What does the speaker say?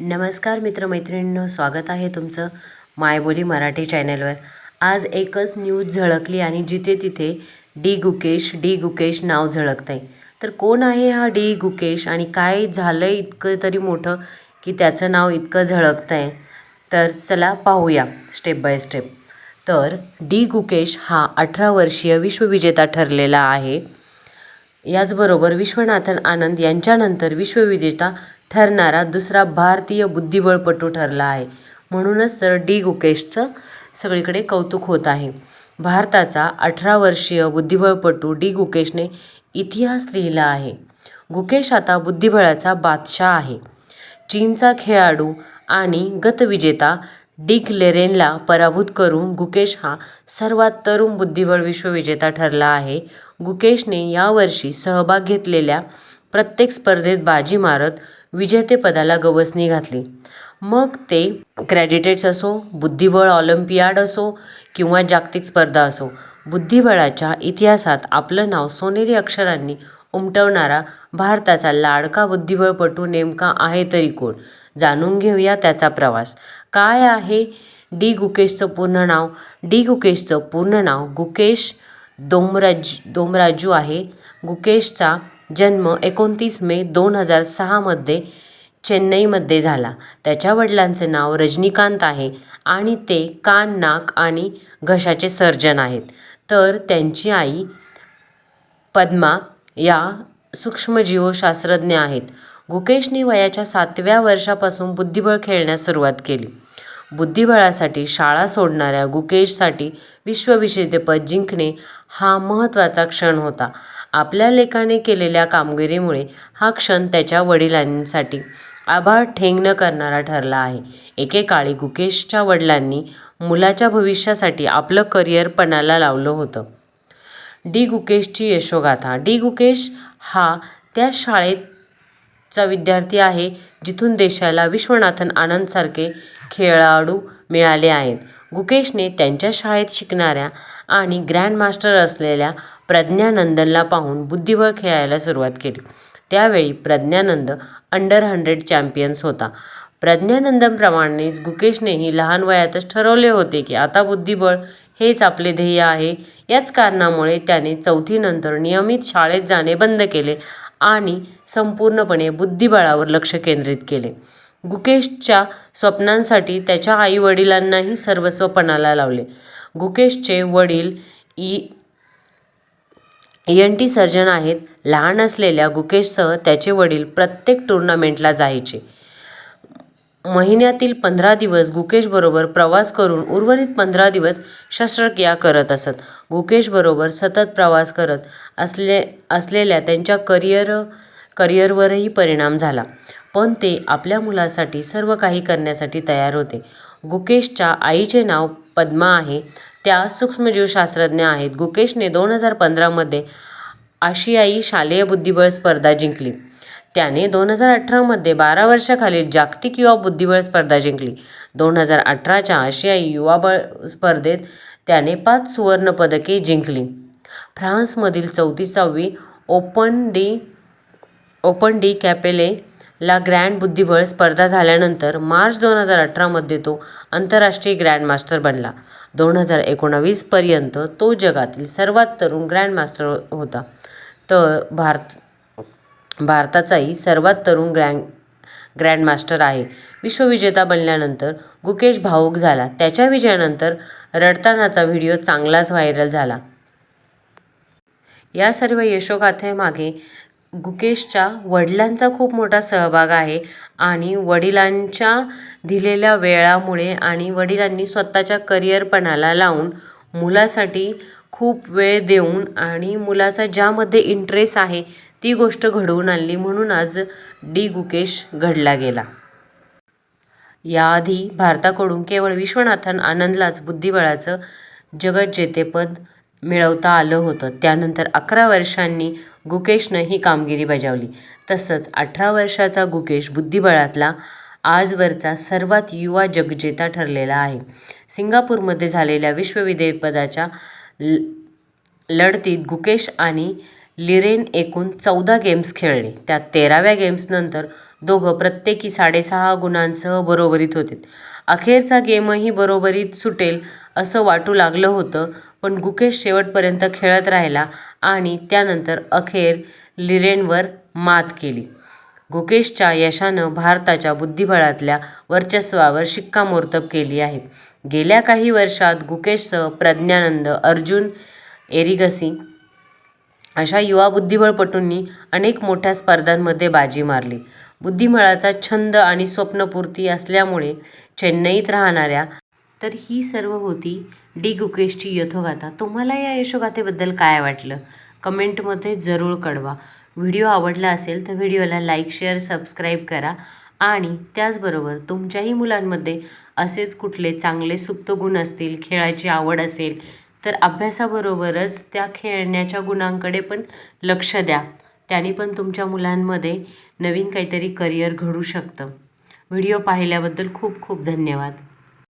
नमस्कार मित्रमैत्रिणींनो स्वागत आहे तुमचं मायबोली मराठी चॅनलवर. आज एकच न्यूज झळकली आणि जिथे तिथे डी गुकेश डी गुकेश नाव झळकतं आहे तर कोण आहे हा डी गुकेश आणि काय झालं आहे इतकं तरी मोठं की त्याचं नाव इतकं झळकतं आहे तर चला पाहूया स्टेप बाय स्टेप तर डी गुकेश हा अठरा वर्षीय विश्वविजेता ठरलेला आहे. याचबरोबर विश्वनाथन आनंद यांच्यानंतर विश्वविजेता ठरणारा दुसरा भारतीय बुद्धिबळपटू ठरला आहे. म्हणूनच तर डी. गुकेशचं सगळीकडे कौतुक होत आहे. भारताचा अठरा वर्षीय बुद्धिबळपटू डी. गुकेशने इतिहास लिहिला आहे. गुकेश आता बुद्धिबळाचा बादशाह आहे. चीनचा खेळाडू आणि गतविजेता डिक लेरेनला पराभूत करून गुकेश हा सर्वात तरुण बुद्धिबळ विश्वविजेता ठरला आहे. गुकेशने यावर्षी सहभाग घेतलेल्या प्रत्येक स्पर्धेत बाजी मारत विजेतेपदाला गवसणी घातली. मग ते क्रॅडिटेट्स असो बुद्धिबळ ऑलिम्पियाड असो किंवा जागतिक स्पर्धा असो बुद्धिबळाच्या इतिहासात आपलं नाव सोनेरी अक्षरांनी उमटवणारा भारताचा लाडका बुद्धिबळपटू नेमका आहे तरी कोण? जाणून घेऊया त्याचा प्रवास. काय आहे डी गुकेशचं पूर्ण नाव? डी गुकेशचं पूर्ण नाव गुकेश दोमराज दोमराजू आहे. गुकेशचा जन्म एकोणतीस मे दोन हजार सहामध्ये चेन्नईमध्ये झाला. त्याच्या वडिलांचे नाव रजनीकांत आहे आणि ते कान नाक आणि घशाचे सर्जन आहेत. तर त्यांची आई पद्मा या सूक्ष्मजीवशास्त्रज्ञ आहेत. गुकेशने वयाच्या सातव्या वर्षापासून बुद्धिबळ खेळण्यास सुरुवात केली. बुद्धिबळासाठी शाळा सोडणाऱ्या गुकेशसाठी विश्वविजेतेपद जिंकणे हा महत्त्वाचा क्षण होता. आपल्या लेखाने केलेल्या कामगिरीमुळे हा क्षण त्याच्या वडिलांसाठी आभाळ ठेंग न करणारा ठरला आहे. एकेकाळी गुकेशच्या वडिलांनी मुलाच्या भविष्यासाठी आपलं करिअर पणाला लावलं होतं. डी गुकेशची यशोगाथा. डी गुकेश हा त्या शाळेचा विद्यार्थी आहे जिथून देशाला विश्वनाथन आनंदसारखे खेळाडू मिळाले आहेत. गुकेशने त्यांच्या शाळेत शिकणाऱ्या आणि ग्रँडमास्टर असलेल्या प्रज्ञानंदनला पाहून बुद्धिबळ खेळायला सुरुवात केली. त्यावेळी प्रज्ञानंद अंडर हंड्रेड चॅम्पियन्स होता. प्रज्ञानंदनप्रमाणेच गुकेशनेही लहान वयातच ठरवले होते की आता बुद्धिबळ हेच आपले ध्येय आहे. याच कारणामुळे त्याने चौथीनंतर नियमित शाळेत जाणे बंद केले आणि संपूर्णपणे बुद्धिबळावर लक्ष केंद्रित केले. गुकेशच्या स्वप्नांसाठी त्याच्या आईवडिलांनाही सर्वस्व पणाला लावले. गुकेशचे वडील ई एन. टी. सर्जन आहेत. लहान असलेल्या गुकेशसह त्याचे वडील प्रत्येक टुर्नामेंटला जायचे. महिन्यातील पंधरा दिवस गुकेशबरोबर प्रवास करून उर्वरित पंधरा दिवस शस्त्रक्रिया करत असत. गुकेशबरोबर सतत प्रवास करत असले असलेल्या त्यांच्या करिअर करिअरवरही परिणाम झाला. पण ते आपल्या मुलासाठी सर्व काही करण्यासाठी तयार होते. गुकेशच्या आईचे नाव पद्मा आहे. त्या सूक्ष्मजीवशास्त्रज्ञ आहेत. गुकेशने दोन हजार पंधरामध्ये आशियाई शालेय बुद्धिबळ स्पर्धा जिंकली. त्याने दोन हजार अठरामध्ये बारा वर्षाखालील जागतिक युवा बुद्धिबळ स्पर्धा जिंकली. दोन हजार अठराच्या आशियाई युवाबळ स्पर्धेत त्याने पाच सुवर्णपदके जिंकली. फ्रान्समधील चौतीसावी open de open de Cappelle la Grande बुद्धिबळ स्पर्धा झाल्यानंतर मार्च दोन हजार अठरामध्ये तो आंतरराष्ट्रीय ग्रँडमास्टर बनला. दोन हजार एकोणावीसपर्यंत तो जगातील सर्वात तरुण ग्रँडमास्टर होता. तर भारत भारताचाही सर्वात तरुण ग्रँड ग्रँडमास्टर आहे. विश्वविजेता बनल्यानंतर गुकेश भाऊक झाला. त्याच्या विजयानंतर रडतानाचा व्हिडिओ चांगलाच व्हायरल झाला. या सर्व यशोगाथेमागे गुकेशच्या वडिलांचा खूप मोठा सहभाग आहे आणि वडिलांच्या दिलेल्या वेळामुळे आणि वडिलांनी स्वतःच्या करिअरपणाला लावून मुलासाठी खूप वेळ देऊन आणि मुलाचा ज्यामध्ये इंटरेस्ट आहे ती गोष्ट घडवून आणली म्हणून आज डी गुकेश घडला गेला. याआधी भारताकडून केवळ विश्वनाथन आनंदलाच बुद्धिबळाचं जगज्जेतेपद मिळवता आलं होतं. त्यानंतर अकरा वर्षांनी गुकेशनं ही कामगिरी बजावली. तसंच अठरा वर्षाचा गुकेश बुद्धिबळातला आजवरचा सर्वात युवा जगजेता ठरलेला आहे. सिंगापूरमध्ये झालेल्या विश्वविजेतेपदाच्या ल लढतीत गुकेश आणि लिरेन एकूण चौदा गेम्स खेळले. त्यात तेराव्या गेम्सनंतर दोघं प्रत्येकी साडेसहा गुणांसह बरोबरीत होते. अखेरचा गेमही बरोबरीत सुटेल असं वाटू लागलं होतं पण गुकेश शेवटपर्यंत खेळत राहिला आणि त्यानंतर अखेर लिरेनवर मात केली. गुकेशच्या यशानं भारताच्या बुद्धिबळातल्या वर्चस्वावर शिक्कामोर्तब केली आहे. गेल्या काही वर्षात गुकेशसह प्रज्ञानंद अर्जुन एरिगसी अशा युवा बुद्धिबळपटूंनी अनेक मोठ्या स्पर्धांमध्ये बाजी मारली. बुद्धिबळाचा छंद आणि स्वप्नपूर्ती असल्यामुळे चेन्नईत राहणाऱ्या तर ही सर्व होती डी गुकेशची यथोगाथा. तुम्हाला या यशोगाथेबद्दल काय वाटलं? कमेंटमध्ये जरूर कळवा. व्हिडिओ आवडला असेल तर व्हिडिओला लाईक शेअर सबस्क्राईब करा आणि त्याचबरोबर तुमच्याही मुलांमध्ये असेच कुठले चांगले सुप्त गुण असतील खेळाची आवड असेल तर अभ्यासाबरोबरच त्या खेळण्याच्या गुणांकडे पण लक्ष द्या. त्याने पण तुमच्या मुलांमध्ये नवीन काहीतरी करिअर घडू शकतं. व्हिडिओ पाहिल्याबद्दल खूप खूप धन्यवाद.